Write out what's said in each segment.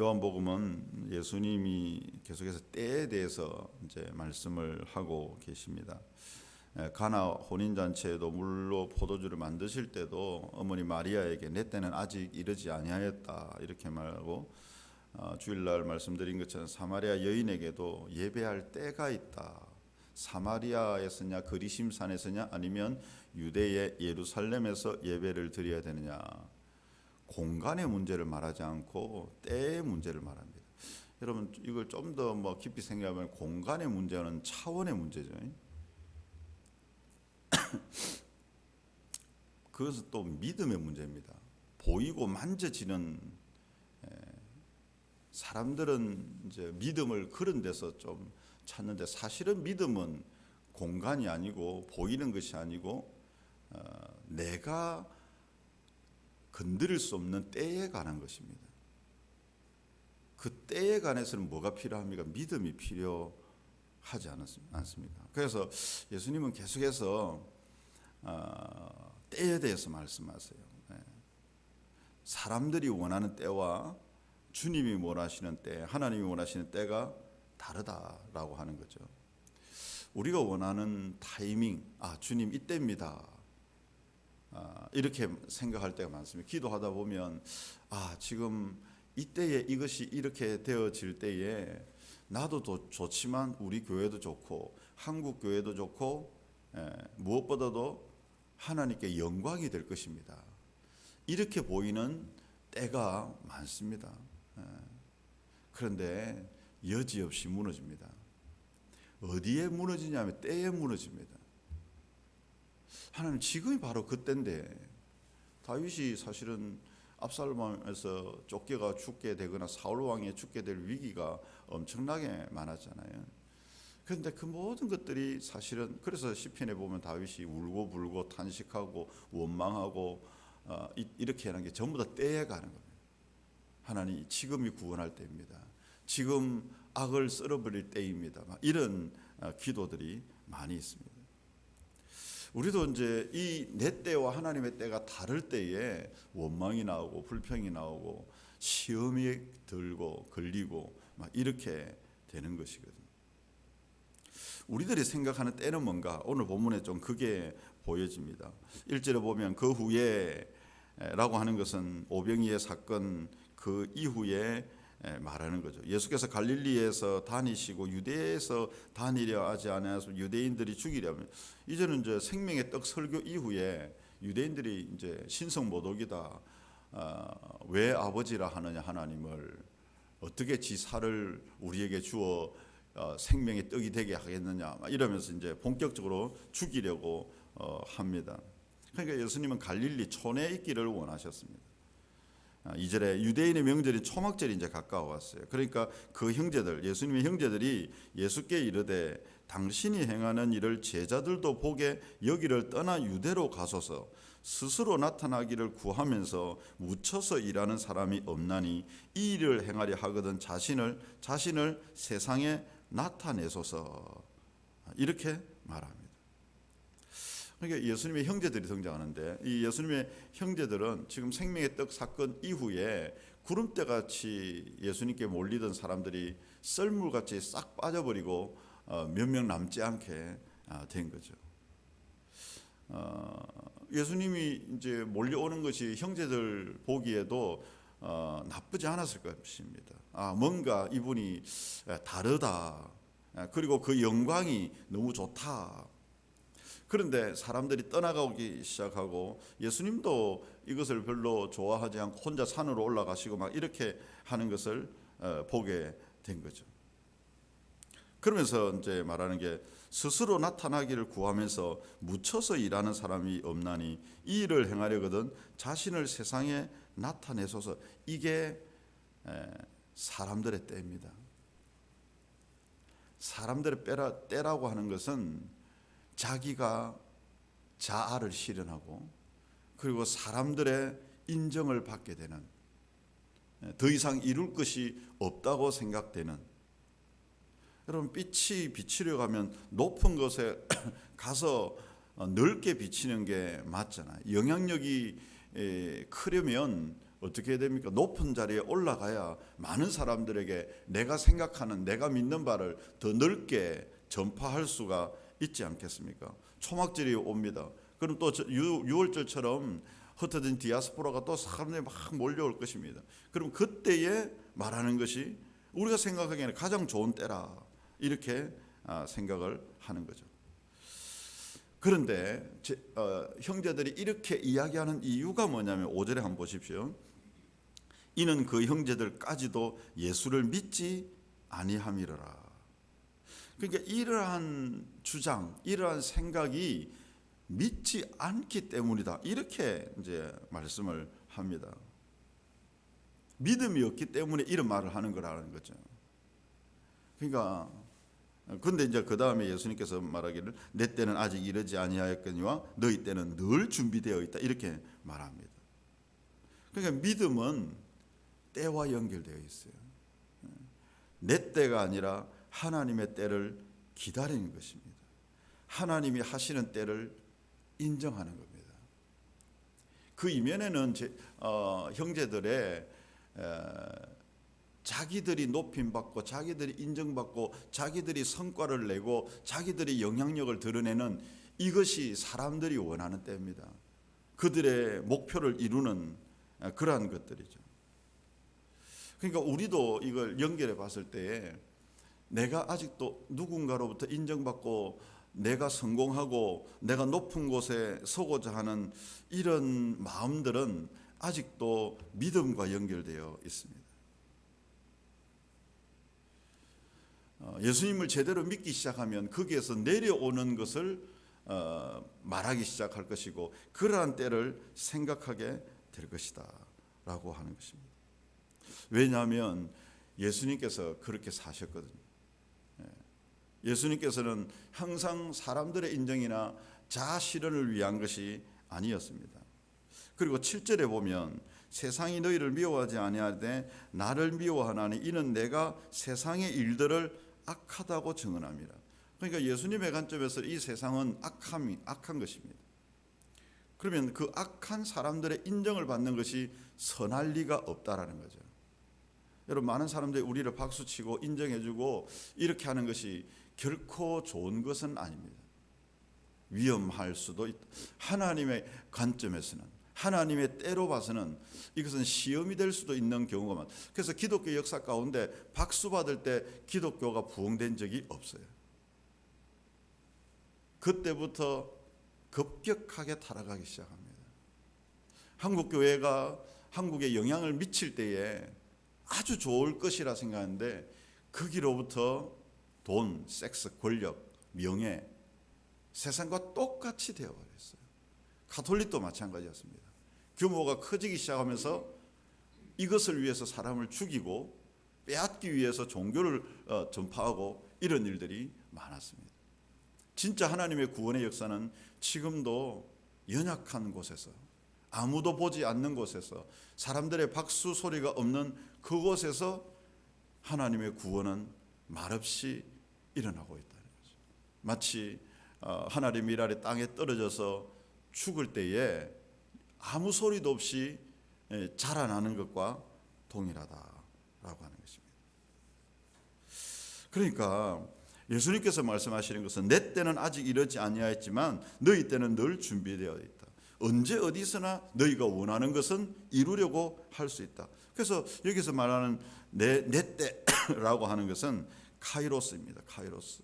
요한복음은 예수님이 계속해서 때에 대해서 이제 말씀을 하고 계십니다. 에, 가나 혼인 잔치에도 물로 포도주를 만드실 때도 어머니 마리아에게 내 때는 아직 이르지 아니하였다 이렇게 말하고 어, 주일날 말씀드린 것처럼 사마리아 여인에게도 예배할 때가 있다. 사마리아에서냐 그리심산에서냐 아니면 유대의 예루살렘에서 예배를 드려야 되느냐 공간의 문제를 말하지 않고 때의 문제를 말합니다. 여러분 이걸 좀 더 뭐 깊이 생각하면 공간의 문제는 차원의 문제죠. 그것은 또 믿음의 문제입니다. 보이고 만져지는 에, 사람들은 이제 믿음을 그런 데서 좀 찾는데 사실은 믿음은 공간이 아니고 보이는 것이 아니고 어, 내가 건드릴 수 없는 때에 관한 것입니다. 그 때에 관해서는 뭐가 필요합니까? 믿음이 필요하지 않습니까? 그래서 예수님은 계속해서 어, 때에 대해서 말씀하세요. 네. 사람들이 원하는 때와 주님이 원하시는 때, 하나님이 원하시는 때가 다르다라고 하는 거죠. 우리가 원하는 타이밍, 아 주님 이때입니다. 아, 이렇게 생각할 때가 많습니다. 기도하다 보면 아 지금 이때에 이것이 이렇게 되어질 때에 나도 도 좋지만 우리 교회도 좋고 한국 교회도 좋고 에, 무엇보다도 하나님께 영광이 될 것입니다. 이렇게 보이는 때가 많습니다. 에, 그런데 여지없이 무너집니다. 어디에 무너지냐면 때에 무너집니다. 하나님 지금이 바로 그때인데 다윗이 사실은 압살롬에서 쫓겨가 죽게 되거나 사울 왕에 죽게 될 위기가 엄청나게 많았잖아요. 그런데 그 모든 것들이 사실은 그래서 시편에 보면 다윗이 울고 불고 탄식하고 원망하고 어, 이렇게 하는 게 전부 다 때에 가는 겁니다. 하나님 지금이 구원할 때입니다. 지금 악을 썰어버릴 때입니다. 이런 어, 기도들이 많이 있습니다. 우리도 이제 이 내 때와 하나님의 때가 다를 때에 원망이 나오고 불평이 나오고 시험이 들고 걸리고 막 이렇게 되는 것이거든요. 우리들이 생각하는 때는 뭔가 오늘 본문에 좀 그게 보여집니다. 1절에 보면 그 후에 라고 하는 것은 오병이의 사건 그 이후에 말하는 거죠. 예수께서 갈릴리에서 다니시고 유대에서 다니려 하지 않아서 유대인들이 죽이려면 이제는 이제 생명의 떡 설교 이후에 유대인들이 이제 신성 모독이다. 어, 왜 아버지라 하느냐 하나님을 어떻게 지사를 우리에게 주어 어, 생명의 떡이 되게 하겠느냐 이러면서 이제 본격적으로 죽이려고 어, 합니다. 그러니까 예수님은 갈릴리 촌에 있기를 원하셨습니다. 아, 이절에 유대인의 명절이 초막절이 이제 가까워 왔어요. 그러니까 그 형제들, 예수님의 형제들이 예수께 이르되 당신이 행하는 일을 제자들도 보게 여기를 떠나 유대로 가소서 스스로 나타나기를 구하면서 묻혀서 일하는 사람이 없나니 이 일을 행하려 하거든 자신을 자신을 세상에 나타내소서 이렇게 말합니다. 그러니까 예수님의 형제들이 등장하는데 이 예수님의 형제들은 지금 생명의 떡 사건 이후에 구름대 같이 예수님께 몰리던 사람들이 썰물 같이 싹 빠져버리고 어, 몇명 남지 않게 아, 된 거죠. 어, 예수님이 이제 몰려오는 것이 형제들 보기에도 어, 나쁘지 않았을 것입니다. 아 뭔가 이분이 다르다. 그리고 그 영광이 너무 좋다. 그런데 사람들이 떠나가기 시작하고 예수님도 이것을 별로 좋아하지 않고 혼자 산으로 올라가시고 막 이렇게 하는 것을 어, 보게 된 거죠. 그러면서 이제 말하는 게 스스로 나타나기를 구하면서 묻혀서 일하는 사람이 없나니 이 일을 행하려거든 자신을 세상에 나타내소서 이게 사람들의 때입니다. 사람들의 때라고 하는 것은 자기가 자아를 실현하고 그리고 사람들의 인정을 받게 되는 더 이상 이룰 것이 없다고 생각되는 여러분 빛이 비치려 가면 높은 곳에 가서 넓게 비치는 게 맞잖아요. 영향력이 크려면 어떻게 해야 됩니까? 높은 자리에 올라가야 많은 사람들에게 내가 생각하는 내가 믿는 바를 더 넓게 전파할 수가 있지 않겠습니까? 초막절이 옵니다. 그럼 또 유월절처럼 흩어진 디아스포라가 또 사람들이 막 몰려올 것입니다. 그럼 그때에 말하는 것이 우리가 생각하기에는 가장 좋은 때라 이렇게 아, 생각을 하는 거죠. 그런데 제, 어, 형제들이 이렇게 이야기하는 이유가 뭐냐면 5절에 한번 보십시오. 이는 그 형제들까지도 예수를 믿지 아니함이로라. 그러니까 이러한 주장, 이러한 생각이 믿지 않기 때문이다. 이렇게 이제 말씀을 합니다. 믿음이 없기 때문에 이런 말을 하는 거라는 거죠. 그러니까 근데 이제 그 다음에 예수님께서 말하기를 내 때는 아직 이르지 아니하였거니와 너희 때는 늘 준비되어 있다 이렇게 말합니다. 그러니까 믿음은 때와 연결되어 있어요. 내 때가 아니라 하나님의 때를 기다리는 것입니다. 하나님이 하시는 때를 인정하는 겁니다. 그 이면에는 제, 어, 형제들의 에, 자기들이 높임 받고 자기들이 인정받고 자기들이 성과를 내고 자기들이 영향력을 드러내는 이것이 사람들이 원하는 때입니다. 그들의 목표를 이루는 에, 그러한 것들이죠. 그러니까 우리도 이걸 연결해 봤을 때 내가 아직도 누군가로부터 인정받고 내가 성공하고 내가 높은 곳에 서고자 하는 이런 마음들은 아직도 믿음과 연결되어 있습니다. 어, 예수님을 제대로 믿기 시작하면 거기에서 내려오는 것을 어, 말하기 시작할 것이고 그러한 때를 생각하게 될 것이다 라고 하는 것입니다. 왜냐하면 예수님께서 그렇게 사셨거든요. 예. 예수님께서는 항상 사람들의 인정이나 자아 실현을 위한 것이 아니었습니다. 그리고 7절에 보면 세상이 너희를 미워하지 아니하되 나를 미워하나니 이는 내가 세상의 일들을 악하다고 증언합니다. 그러니까 예수님의 관점에서 이 세상은 악함이 악한 것입니다. 그러면 그 악한 사람들의 인정을 받는 것이 선할 리가 없다라는 거죠. 여러분 많은 사람들이 우리를 박수치고 인정해주고 이렇게 하는 것이 결코 좋은 것은 아닙니다. 위험할 수도 있다. 하나님의 관점에서는 하나님의 때로 봐서는 이것은 시험이 될 수도 있는 경우가 많. 그래서 기독교 역사 가운데 박수 받을 때 기독교가 부흥된 적이 없어요. 그때부터 급격하게 타락하기 시작합니다. 한국 교회가 한국에 영향을 미칠 때에 아주 좋을 것이라 생각하는데 거기로부터 돈, 섹스, 권력, 명예 세상과 똑같이 되어버렸어요. 가톨릭도 마찬가지였습니다. 규모가 커지기 시작하면서 이것을 위해서 사람을 죽이고 빼앗기 위해서 종교를 어, 전파하고 이런 일들이 많았습니다. 진짜 하나님의 구원의 역사는 지금도 연약한 곳에서 아무도 보지 않는 곳에서 사람들의 박수 소리가 없는 그곳에서 하나님의 구원은 말없이 일어나고 있다는 거죠. 마치 어, 하나님의 일 아래 땅에 떨어져서 죽을 때에 아무 소리도 없이 예, 자라나는 것과 동일하다라고 하는 것입니다. 그러니까 예수님께서 말씀하시는 것은 내 때는 아직 이르지 아니하였지만 너희 때는 늘 준비되어 있다. 언제 어디서나 너희가 원하는 것은 이루려고 할 수 있다. 그래서 여기서 말하는 내, 내 때 라고 하는 것은 카이로스입니다. 카이로스.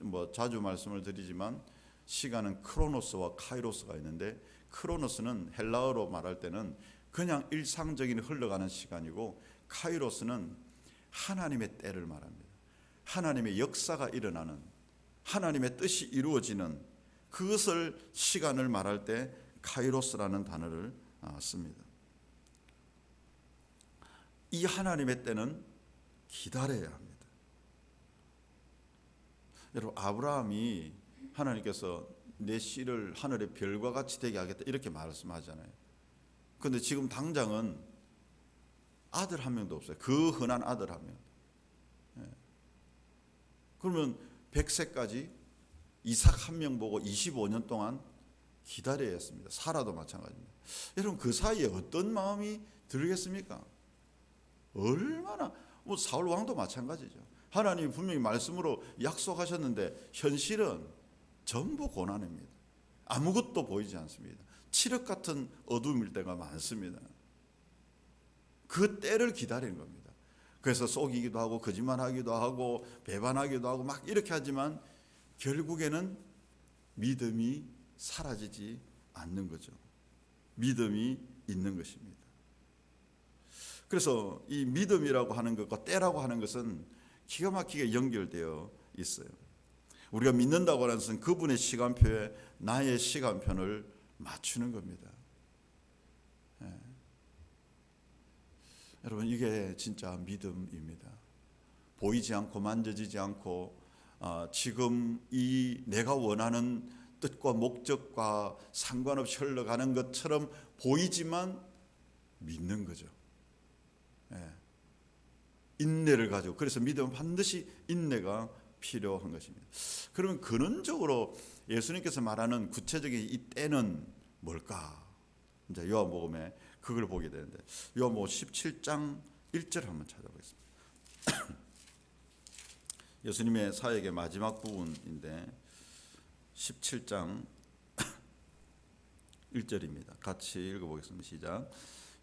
뭐 자주 말씀을 드리지만 시간은 크로노스와 카이로스가 있는데 크로노스는 헬라어로 말할 때는 그냥 일상적인 흘러가는 시간이고 카이로스는 하나님의 때를 말합니다. 하나님의 역사가 일어나는 하나님의 뜻이 이루어지는 그것을 시간을 말할 때 카이로스라는 단어를 아, 씁니다. 이 하나님의 때는 기다려야 합니다. 여러분 아브라함이 하나님께서 내 씨를 하늘의 별과 같이 되게 하겠다 이렇게 말씀하잖아요. 근데 지금 당장은 아들 한 명도 없어요. 그 흔한 아들 한 명. 예. 그러면 100세까지 이삭 한 명 보고 25년 동안 기다려야 했습니다. 사라도 마찬가지입니다. 여러분 그 사이에 어떤 마음이 들겠습니까? 얼마나 뭐 사울 왕도 마찬가지죠. 하나님 분명히 말씀으로 약속하셨는데 현실은 전부 고난입니다. 아무것도 보이지 않습니다. 칠흑 같은 어둠일 때가 많습니다. 그 때를 기다리는 겁니다. 그래서 속이기도 하고 거짓말하기도 하고 배반하기도 하고 막 이렇게 하지만 결국에는 믿음이 사라지지 않는 거죠. 믿음이 있는 것입니다. 그래서 이 믿음이라고 하는 것과 때라고 하는 것은 기가 막히게 연결되어 있어요. 우리가 믿는다고 하는 것은 그분의 시간표에 나의 시간표를 맞추는 겁니다. 예. 여러분 이게 진짜 믿음입니다. 보이지 않고 만져지지 않고 아, 지금 이 내가 원하는 뜻과 목적과 상관없이 흘러가는 것처럼 보이지만 믿는 거죠. 예. 인내를 가지고 그래서 믿음은 반드시 인내가 필요한 것입니다. 그러면 근원적으로 예수님께서 말하는 구체적인 이 때는 뭘까? 이제 요한복음에 그걸 보게 되는데 요한복음 17장 1절 한번 찾아보겠습니다. 예수님의 사역의 마지막 부분인데 17장 1절입니다. 같이 읽어보겠습니다. 시작.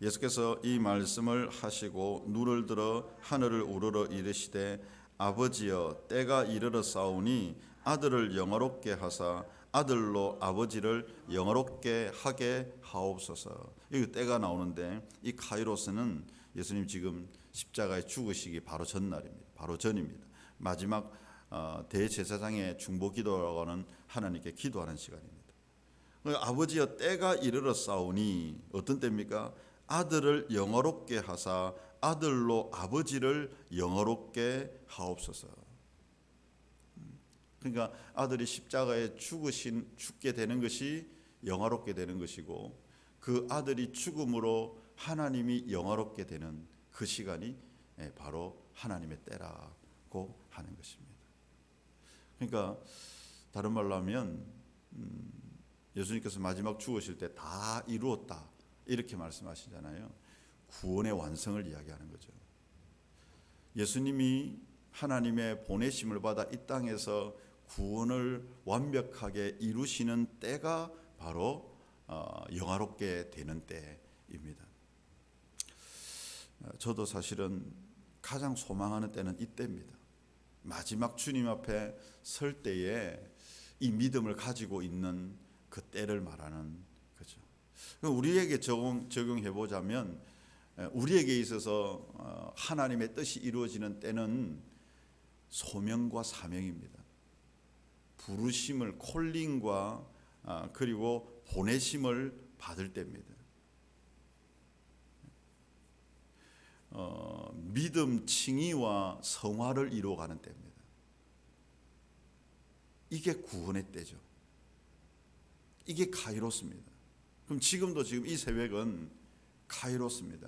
예수께서 이 말씀을 하시고 눈을 들어 하늘을 우러러 이르시되 아버지여 때가 이르러 싸우니 아들을 영화롭게 하사 아들로 아버지를 영화롭게 하게 하옵소서. 여기 때가 나오는데 이 카이로스는 예수님 지금 십자가에 죽으시기 바로 전날입니다. 바로 전입니다. 마지막 어, 대제사장의 중보 기도라고 하는 하나님께 기도하는 시간입니다. 아버지여 때가 이르러 싸우니 어떤 때입니까? 아들을 영어롭게 하사 아들로 아버지를 영어롭게 하옵소서. 그러니까 아들이 십자가에 죽으신 죽게 되는 것이 영화롭게 되는 것이고 그 아들이 죽음으로 하나님이 영화롭게 되는 그 시간이 예, 바로 하나님의 때라고 하는 것입니다. 그러니까 다른 말로 하면 음, 예수님께서 마지막 죽으실 때 다 이루었다 이렇게 말씀하시잖아요. 구원의 완성을 이야기하는 거죠. 예수님이 하나님의 보내심을 받아 이 땅에서 구원을 완벽하게 이루시는 때가 바로 어, 영화롭게 되는 때입니다. 어, 저도 사실은 가장 소망하는 때는 이때입니다. 마지막 주님 앞에 설 때에 이 믿음을 가지고 있는 그 때를 말하는. 우리에게 적용, 적용해 보자면 우리에게 있어서 어, 하나님의 뜻이 이루어지는 때는 소명과 사명입니다. 부르심을 콜링과 아, 그리고 보내심을 받을 때입니다. 어, 믿음 칭의와 성화를 이루어가는 때입니다. 이게 구원의 때죠. 이게 카이로스입니다. 그럼 지금도 지금 이 새벽은 카이로스입니다.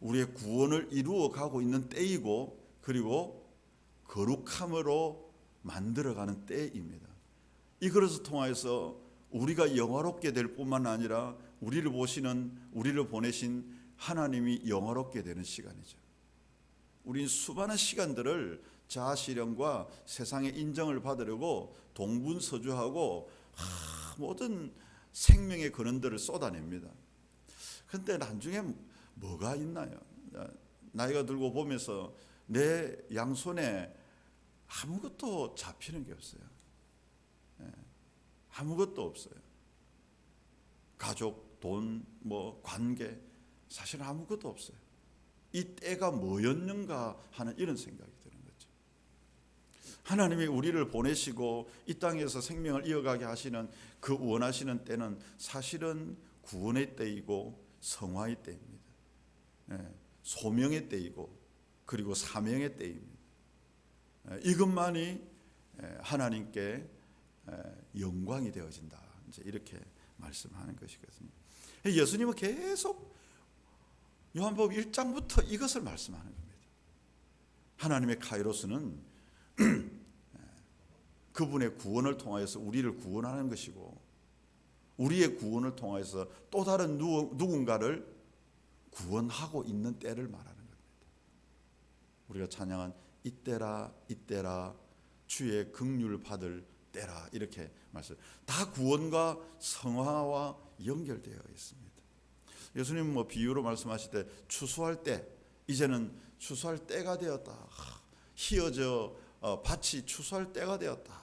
우리의 구원을 이루어 가고 있는 때이고 그리고 거룩함으로 만들어가는 때입니다. 이것을 통하여서 우리가 영화롭게 될 뿐만 아니라 우리를 보시는 우리를 보내신 하나님이 영화롭게 되는 시간이죠. 우린 수많은 시간들을 자아 실현과 세상의 인정을 받으려고 동분서주하고 하, 모든 생명의 근원들을 쏟아냅니다. 근데 나중에 뭐가 있나요? 나이가 들고 보면서 내 양손에 아무것도 잡히는 게 없어요. 예, 아무것도 없어요. 가족, 돈, 뭐 관계 사실 아무것도 없어요. 이 때가 뭐였는가 하는 이런 생각이 거죠. 하나님이 우리를 보내시고 이 땅에서 생명을 이어가게 하시는 그 원하시는 때는 사실은 구원의 때이고 성화의 때입니다. 예, 소명의 때이고 그리고 사명의 때입니다. 예, 이것만이 예, 하나님께 영광이 되어진다. 이제 이렇게 말씀하는 것이거든요. 예수님은 계속 요한복음 1장부터 이것을 말씀하는 겁니다. 하나님의 카이로스는 그분의 구원을 통하여서 우리를 구원하는 것이고 우리의 구원을 통하여서 또 다른 누군가를 구원하고 있는 때를 말하는 겁니다. 우리가 찬양한 이때라 이때라 주의 긍휼 받을 때라 이렇게 말씀. 다 구원과 성화와 연결되어 있습니다. 예수님 뭐 비유로 말씀하실 때 추수할 때 이제는 추수할 때가 되었다. 하, 희어져 어, 밭이 추수할 때가 되었다.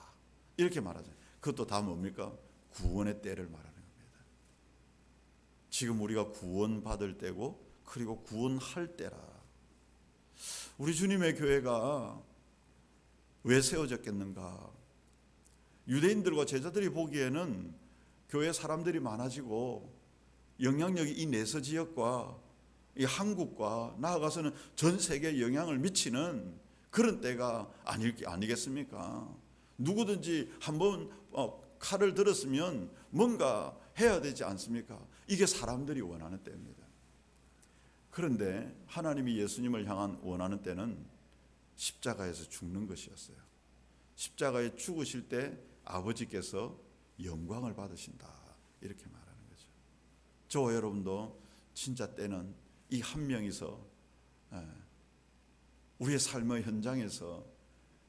이렇게 말하죠. 그것도 다 뭡니까? 구원의 때를 말하는 겁니다. 지금 우리가 구원받을 때고 그리고 구원할 때라. 우리 주님의 교회가 왜 세워졌겠는가? 유대인들과 제자들이 보기에는 교회 사람들이 많아지고 영향력이 이 내서 지역과 이 한국과 나아가서는 전 세계에 영향을 미치는 그런 때가 아닐 아니겠습니까? 누구든지 한번 어, 칼을 들었으면 뭔가 해야 되지 않습니까? 이게 사람들이 원하는 때입니다. 그런데 하나님이 예수님을 향한 원하는 때는 십자가에서 죽는 것이었어요. 십자가에 죽으실 때 아버지께서 영광을 받으신다. 이렇게 말하는 거죠. 저와 여러분도 진짜 때는 이 한 명이서 예, 우리의 삶의 현장에서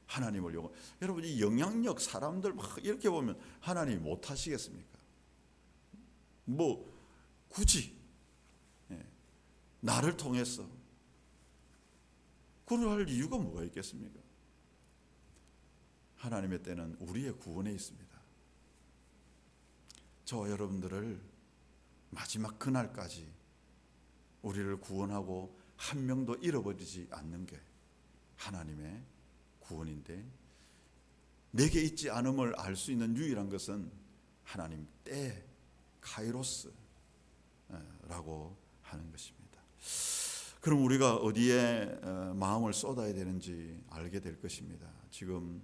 하나님을 영 여러분 이 영향력 사람들 막 이렇게 보면 하나님 못 하시겠습니까? 뭐 굳이 예, 나를 통해서 그럴 이유가 뭐가 있겠습니까? 하나님의 때는 우리의 구원에 있습니다. 저와 여러분들을 마지막 그날까지 우리를 구원하고 한 명도 잃어버리지 않는 게 하나님의 구원인데 내게 있지 않음을 알 수 있는 유일한 것은 하나님 때 카이로스라고 하는 것입니다. 그럼 우리가 어디에 어, 마음을 쏟아야 되는지 알게 될 것입니다. 지금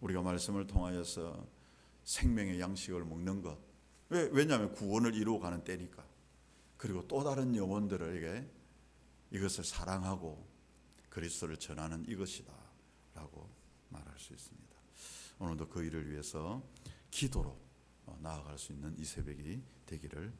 우리가 말씀을 통하여서 생명의 양식을 먹는 것. 왜? 왜냐하면 구원을 이루어 가는 때니까. 그리고 또 다른 영혼들에게 이것을 사랑하고 그리스도를 전하는 이것이다 라고 말할 수 있습니다. 오늘도 그 일을 위해서 기도로 어, 나아갈 수 있는 이 새벽이 되기를.